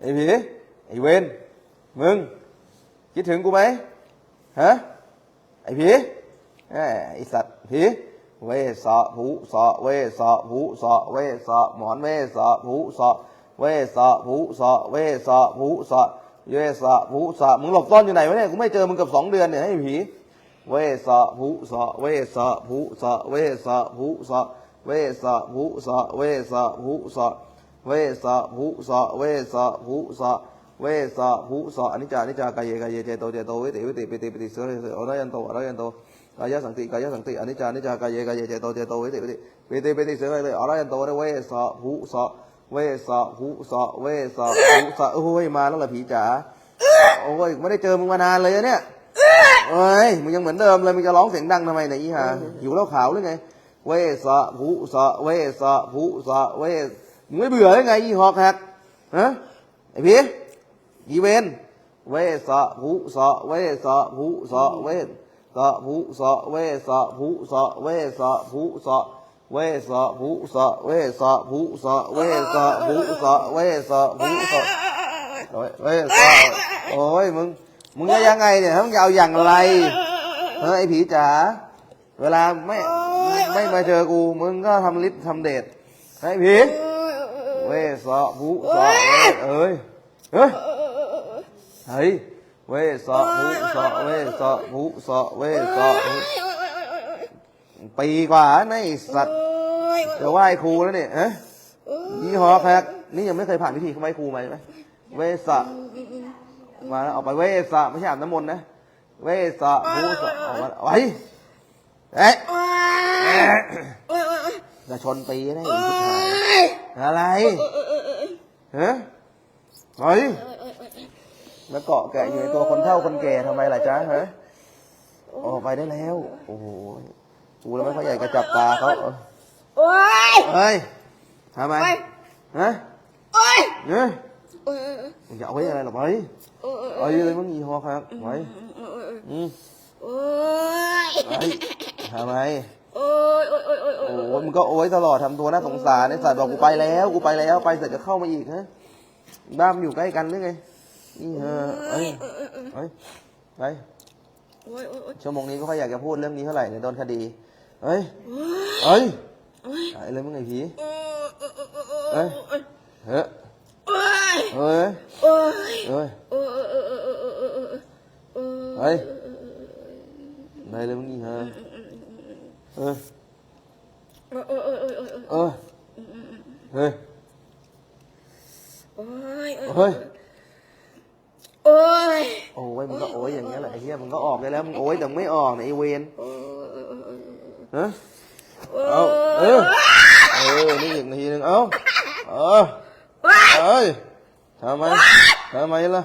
ไอ้ผีไอ้เวนมึง คิดถึงกูไหมฮะไอ้ผีไอ้สัตว์ผีเวสะผูสะเวสะผูสะเวสะหมอนเวสะผูสะเวสะผูสะเวสะผูสะเวสะผูสะมึงหลบซ่อนอยู่ไหนวะเนี่ยกูไม่เจอมึงกับสองเดือนเนี่ยไอ้ผีเวสะผูสะเวสะผูสะเวสะผูสะเวสะผูสะเวสะผูสะ เวสะผูสะเวสะผูสะเวสะผูสะอนิจจานิจจากายเยกายเยเจโตเจโตวิติวิติปิติปิติเสรเสรอรยันโตอรยันโตกายสังติกายสังติอนิจจานิจจากายเยกายเยเจโตเจโตวิติวิติวิติวิติเสกเลยอรยันโตเวสะหุสะเวสะหุสะเวสะหุสะโอ้ยมาแล้วล่ะผีจ๋าโอ้ยไม่ได้เจอมึงมานานเลยอะเนี่ยเอ้ยมึงยังเหมือนเดิมเลยมึงจะร้องเสียงดังทำไมเนี่ยอีห่าหิวแล้วขาวหรือไงเวสะหุสะเวสะหุสะเวส มึงไม่เบื่อหรือไงอีหอกแฮกฮะไอ้ผีอีเวนเวสะหุสะเวสะหุสะเวสสะภูสะเวสะภูสะเวสะภูสะเวสะภูสะเวสะภูสะเวสะภูสะเวสะภูสะเวสะโอ้ยมึงมึงจะยังไงเนี่ยมึงจะเอาอย่างไรเฮ้ยไอ้ผีจ๋าเวลาไม่ไม่มาเจอกูมึงก็ทำลิ์ทำเดทไอ้ผี เวสะภูสะเวเอ้ยเฮ้ยเฮ้ยเวสะภูสะเวสะภูสะเวสะภูปีกว่านะไอ้สัตว์จะไหว้ครูแล้วเนี่ยฮะยี่ห้อแขกนี่ยังไม่เคยผ่านพิธีเขาไหว้ครูมาใช่ไหมเวสะมาแล้วเอาไปเวสะไม่ใช่อาบน้ำมนต์นะเวสะภูสะเอามาไว้เอ๊ะจะชนปีนะไอ้ผู้ชาย อะไรฮะเฮ้ยแล้วเกาะแกะอยู่ในตัวคนเฒ่าคนแก่ทำไมล่ะจ๊ะฮะออกไปได้แล้ว โอ้โหกูแล้วไม่ค่อยใหญ่กระจับตาเขาเออโอ้ยเฮ้ยทำไมไปฮะโอ้ยเนี่ยโอ้ยมึงจะเอาไว้อะไรหรอไปโอ้ยเอาเลยมึงยี่ห้อครับไว้อืมโอ้ยไปทำไม โอ้ยโอ้ยโอ้ยโอ้ยโอ้ยมึงก็โอ้ยตลอดทำตัวน่าสงสารไอ้สัตว์บอกกูไปแล้วกูไปแล้วไปเสร็จจะเข้ามาอีกฮะบ้ามันอยู่ใกล้กันหรือไงนี่เออเอ้ยเอ้ยไปโอ้ยโอ้ยชั่วโมงนี้ก็ค่อยอยากจะพูดเรื่องนี้เท่าไหร่เนี่ยโดนคดีเฮ้ยเฮ้ยไอ้เลยมึงไอ้ผีเฮ้ยเฮ้ยโอ้ยเฮ้ยโอ้ยเฮ้ยโอ้ยโอ้ยโอ้ยโอ้ยโอ้ยโอ้ยโอ้ยเฮ้ยไอ้เลยมึงนี่ฮะ เออโอ้ยโอ้ยโอ้ยโอ้ยโอ้ยเออเฮ้ยโอ้ยเฮ้ยโอ้ยโอ้ยมึงก็โอ้ยอย่างเงี้ยแหละไอ้เหี้ยมึงก็ออกได้แล้วมึงโอ้ยแต่มึงไม่ออกเนี่ยไอ้เวนฮะเอาเออเออนี่อีกนาทีหนึ่งเอาเออเอ้ยทำไมทำไมล่ะ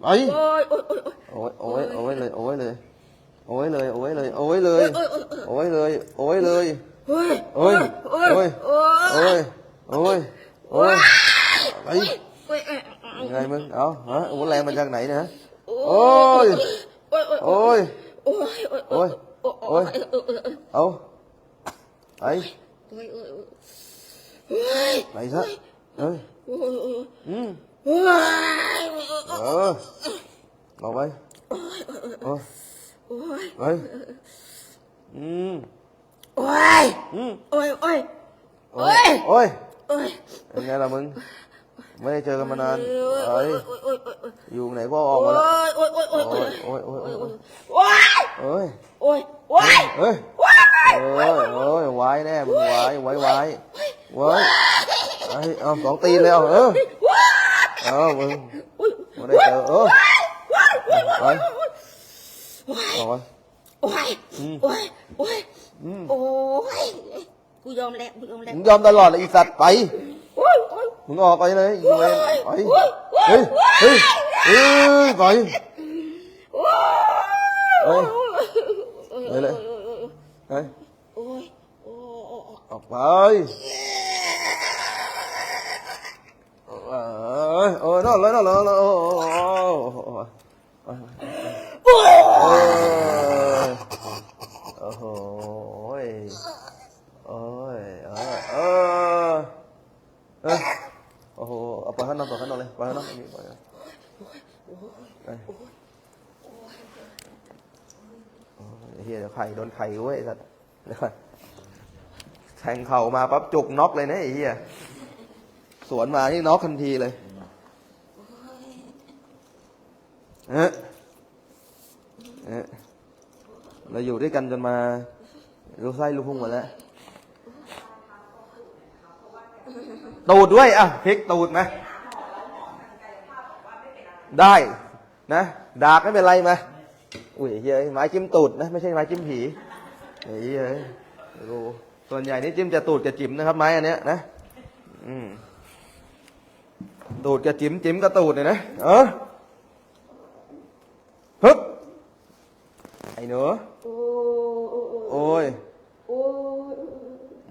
ไปโอ้ยโอ้ยโอ้ยโอ้ยโอ้ยโอ้ยเลยโอ้ยเลย โอ้ยเลยโอ้ยเลยโอ้ยเลยโอ้ยเลยโอ้ยเลยโอ้ยโอ้ยโอ้ยโอ้โอ้ยโอ้ยโอ้ยไปโอ้ยโอ้ยยังไงมึงเอาฮะอาวุธแรงมาจากไหนเนะฮะโอ้ยโอ้ยโอ้ยโอ้ยโอ้ยโอ้ยโอ้ยเอาไปโอ้ยโอ้ยโอ้ยไปซะเอ้ยโอ้ยโอ้ยอืมโอ้ยเออเอาไปโอ้ย โอ้ยไปอืมโอ้ยอืมโอ้ยโอ้ยโอ้ยโอ้ยโอ้ยเป็นไงล่ะมึง ไม่ได้เจอกันมานานโอ้เอ้ยยโอ้ยโอ้ยอยู่ไหนก็ออกมาละโอ้ยโอ้ยโอ้ยโอ้ยโอ้ยโอ้ยโอ้ยโอ้ยเอ้ยโอ้ยโอ้ยเอ้ยโอ้ยเอ้ยเอ้ยไว้แน่มึงไว้ไว้ไว้ไว้ไอ้เอาสองตีนเลยเอาเออเอามึงไม่ได้เจอเออ ไปเอาไปโอ้ยโอ้ยโอ้ยอืมโอ้ยกูยอมแล้วกูยอมแล้วมึงยอมตลอดเลยไอีสัตว์ไปโอ้ยโอ้ยมึงออกไปเลยอีเวนไปเฮ้ยเฮ้ยเฮ้ยไปเฮ้ยไปเลยเฮ้ยโอ้ยโอ้ยออกไปเอ้ยโอ้ยนอนเลยนอนเลยนอนเลยโอ้โห โอ้โหโอ้ยเออเออเออโอ้โหเอาไปข้างนอกไปข้างนอกเลยไปแล้วเนาะไอ้พี่ปล่อยแล้วไปโอ้ยไอ้เฮียเดี๋ยวไข่โดนไข่เว้ยสัตว์เดี๋ยวแทงเข่ามาปั๊บจุกน็อกเลยนะไอ้เฮียสวนมานี่น็อกทันทีเลยเอ๊ะ เอ๊ะเราอยู่ด้วยกันจนมารู้ไส้รู้พุงหมดแล้วตูดด้วยอะพลิกตูดไหมได้นะดากไม่เป็นไรมาอุ้ยเฮ้ยไม้จิ้มตูดนะไม่ใช่ไม้จิ้มผีเฮ้ยเฮ้ยดูส่วนใหญ่นี่จิ้มจะตูดจะจิ๋มนะครับ ไม้อันเนี้ยนะอืมตูดจะจิ๋มจิ๋มกับตูดเลยนะเออฮึบ อ้หนูโอ้โอ้โอ้ยโอ้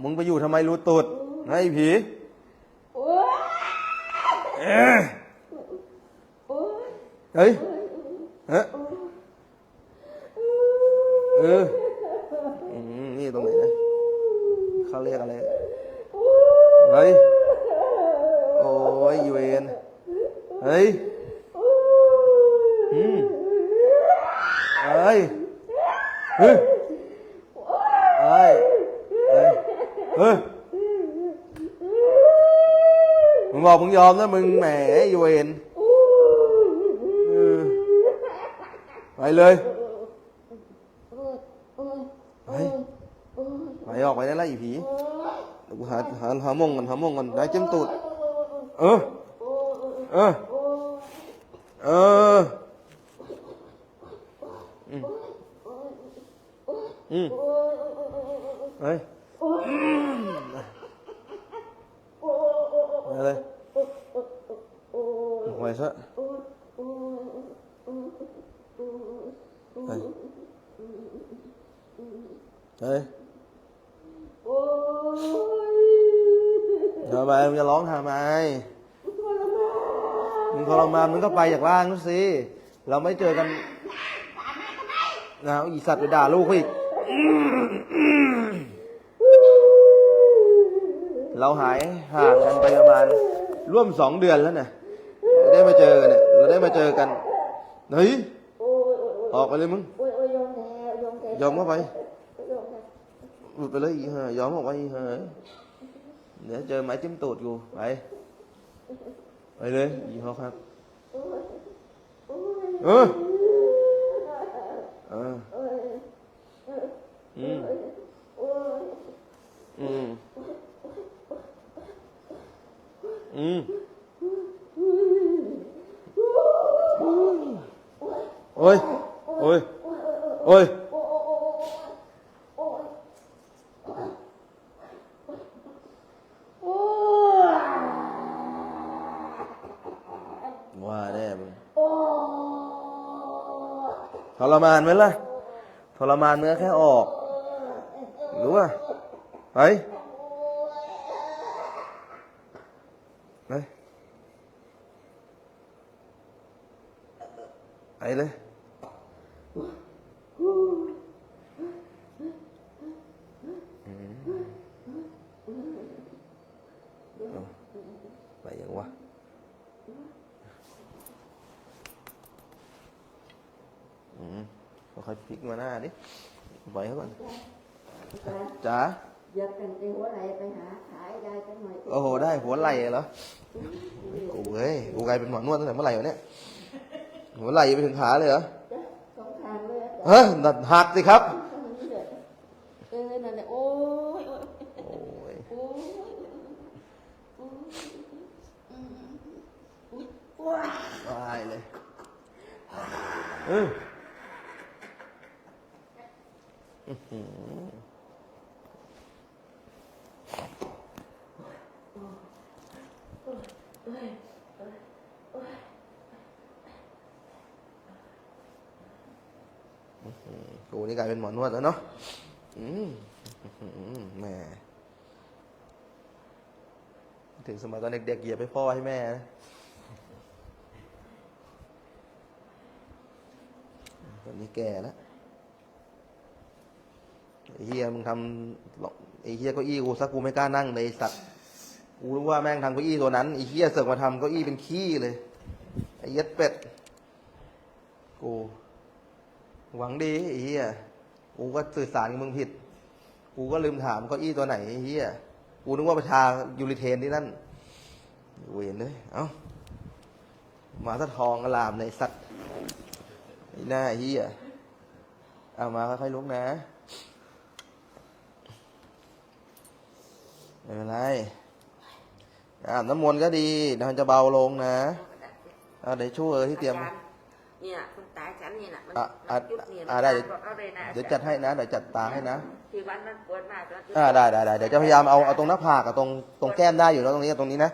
มึงไปอยู่ทำไมรูตูดไอ้ผีโอ้เอ้ยโอ้เฮ้ยเฮ้ยเอออืมนี่ตรงไหนนะเขาเรียกอะไรเฮ้ยโอ้ยอีเวนเฮ้ยอืมเฮ้ย เฮ้ยเฮ้ยเฮ้ยมึงบอกมึงยอมนะมึงแหมอีเวนไปเลยไปไปออกไปได้ล้วอีผีเดี๋ยวกูหาหาหามงก่อนหามงก่อนได้จิ้มตูดเออเออเออ อืมอืมเฮ้ยไปเลยไหวซะเฮ้ยเฮ้ยทำไมมึงจะร้องทำไมมึงทรมานมึงก็ไปจากล่างนู้นสิ เราไม่เจอกันนะอีสัตว์ไปด่าลูกเขาอีก เราหายห่างกันไปประมาณร่วมสองเดือนแล้วเนี่ยได้มาเจอกันเนี่ยเราได้มาเจอกันเฮ้ยออกไปเลยมึงยอมเข้าไปหลุดไปเลยอีห่ายอมออกไปอีห่าเดี๋ยวเจอไม้จิ้มตูดกูไปไปเลยอีห่อครับเอ อืม อืม อืม โอ้ย โอ้ย โอ้ย ว่าแน่มึงทรมานไหมล่ะทรมานเนื้อแค่ออก รู้ป่ะไปไปไปเลยอืมเอาไปยังวะ อืม ค่อยๆพลิกมาหน้าดิปล่อยเขาก่อนจ๋าอย่าเป็นไอ้หัวไหลไปหาขายได้สักหน่อยโอ้โหได้หัวไหล่เหรอกูเฮ้ยกูกลายเป็นหมอนวดตั้งแต่เมื่อไหร่วะเนี่ยหัวไหล่ไปถึงขาเลยเหรอสองทางเลยอะเฮ้ยดัดหักสิครับเออนั่นแหละโอ้ยโอ้ยโอ้ยโอ้ยโอ้ยอืมอุ๊ยว้าตายเลยเอออื้ นี่กลายเป็นหมอนวดแล้วเนาะอืมแม่ถึงสมัยตอนเด็กๆเหยียบให้พ่อให้แม่นะตอนนี้แก่แล้วไอ้เฮียมึงทำอกไอ้เฮียเก้าอี้กูซักกูไม่กล้านั่งเลยสัตว์กูรู้ว่าแม่งทำเก้าอี้ตัวนั้นไอ้เฮียเสือกมาทำเก้าอี้เป็นขี้เลยไอ้เสีย็ดเป็ดกู หวังดีไอ้เหี้ยกูก็สื่อสารกับมึงผิด กูก็ลืมถามเก้าอี้ตัวไหนไอ้เหี้ยกูนึกว่าประชายูริเทนที่นั่นเวรเลยเอ้ามาสะทองกระลามในสัตว์ไอ้หน้าไอ้เหี้ยเอามาค่อยๆลุกนะไม่เป็นไรอาบน้ำมนต์ก็ดีเดี๋ยวมันจะเบาลงนะ เอาเดี๋ยวช่วยที่เตรียม เนี่ยคุณตาฉันนี่น่ะมันอะอะมันยุบเนี่ยอะได้มันบอกเอาเลยนะเดี๋ยวจัดให้นะเดี๋ยวจัดตาให้นะที่วันนั้นปวดมากแล้วที่อ่าได้ได้ได้เดี๋ยวจะพยายามเอาเอาตรงหน้าผากกับตรงตรงแก้มได้อยู่แล้วตรงนี้กับตรงนี้นะ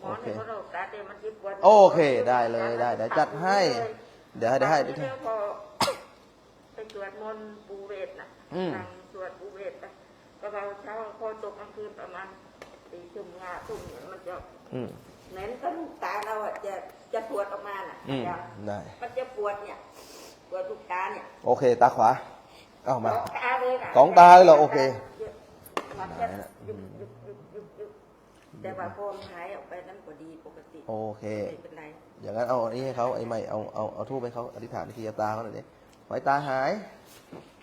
หมโออเคในโรคตาเตมันที่ปวดโอเคได้เลยได้เดี๋ยวจัดให้ เดี๋ยวให้เดี๋ยวให้ เดี๋ยวพอไปสวดมนต์ปูเวทนะอืมนั่งสวดปูเวทนะก็เราเช้าพอตกกลางคืนประมาณตีทุ่มห้าทุ่มเนี่ยมันจะ อืม เหมือนกับลูกตาเราอะจะ จะปวดออกมาน่ะอืมอาจารย์ได้ มันจะปวดเนี่ย ปวดลูกตาเนี่ยโอเค ตาขวา เอามา สองตาเลยนะสองตาเลยเหรอโอเคมันจะยุบยุบยุบยุบยุบแต่ว่าพอมันหายออกไปนั่นก็ดีปกติโอเค ไม่เป็นไร อย่างนั้นเอาอันนี้ให้เขาไอ้ใหม่เอาเอาเอาทูบให้เขาอธิษฐานทีตาเขาหน่อยดิไว้ตาหาย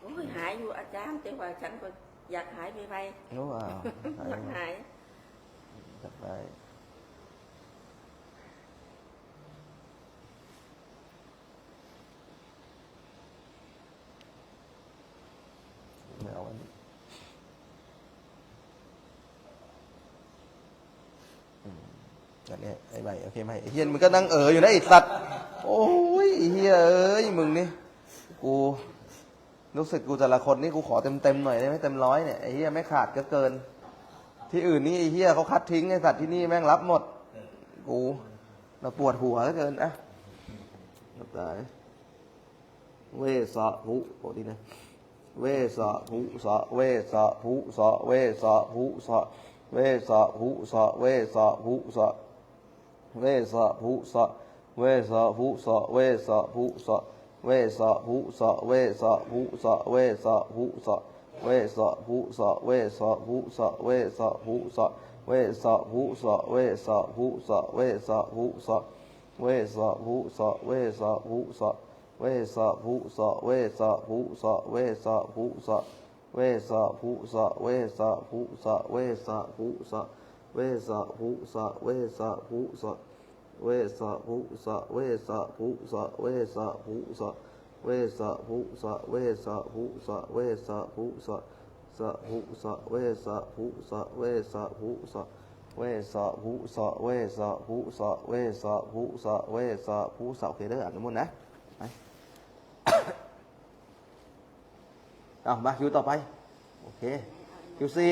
โอ้ยหายอยู่อาจารย์แต่ว่าฉันก็อยากหายไปไปโอ้ว้าวหายอยากหาย จัดไปไม่เอาอันนี้อืม อันนี้ไอ้ใหม่โอเคไหมไอ้เฮียมึงก็นั่งเอออยู่นะไอ้สัตว์โอ้ยไอ้เฮียเอ้ยมึงนี่กูรู้สึกกูแต่ละคนนี่กูขอเต็มเต็มหน่อยได้ไหมเต็มร้อยเนี่ยไอ้เฮียไม่ขาดก็เกิน ที่อื่นนี่ไอ้เฮียเขาคัดทิ้งไอ้สัตว์ที่นี่แม่งรับหมด กูเราปวดหัวเหลือเกินอะรับตายเวสะหุโอ้ดีนะเวสะหุสะเวสะหุสะเวสะหุสะเวสะหุสะเวสะหุสะ เวสะหุสะเวสะหุสะเวสะหุสะเวสะหุสะเวสะหุสะเวสะหุสะเวสะหุสะเวสะหุสะเวสะหุสะเวสะหุสะเวสะหุสะเวสะหุสะเวสะหุสะ เวสะภุสะเวสะภุสะเวสะภุสะเวสะภุสะเวสะภุสะเวสะภุสะสะภุสะเวสะภุสะเวสะภุสะเวสะภุสะเวสะภุสะเวสะภุสะเวสะภุสะโอเคเด้ออ่านน้ำมนต์นะเอามาคิวต่อไป โอเคคิวสี่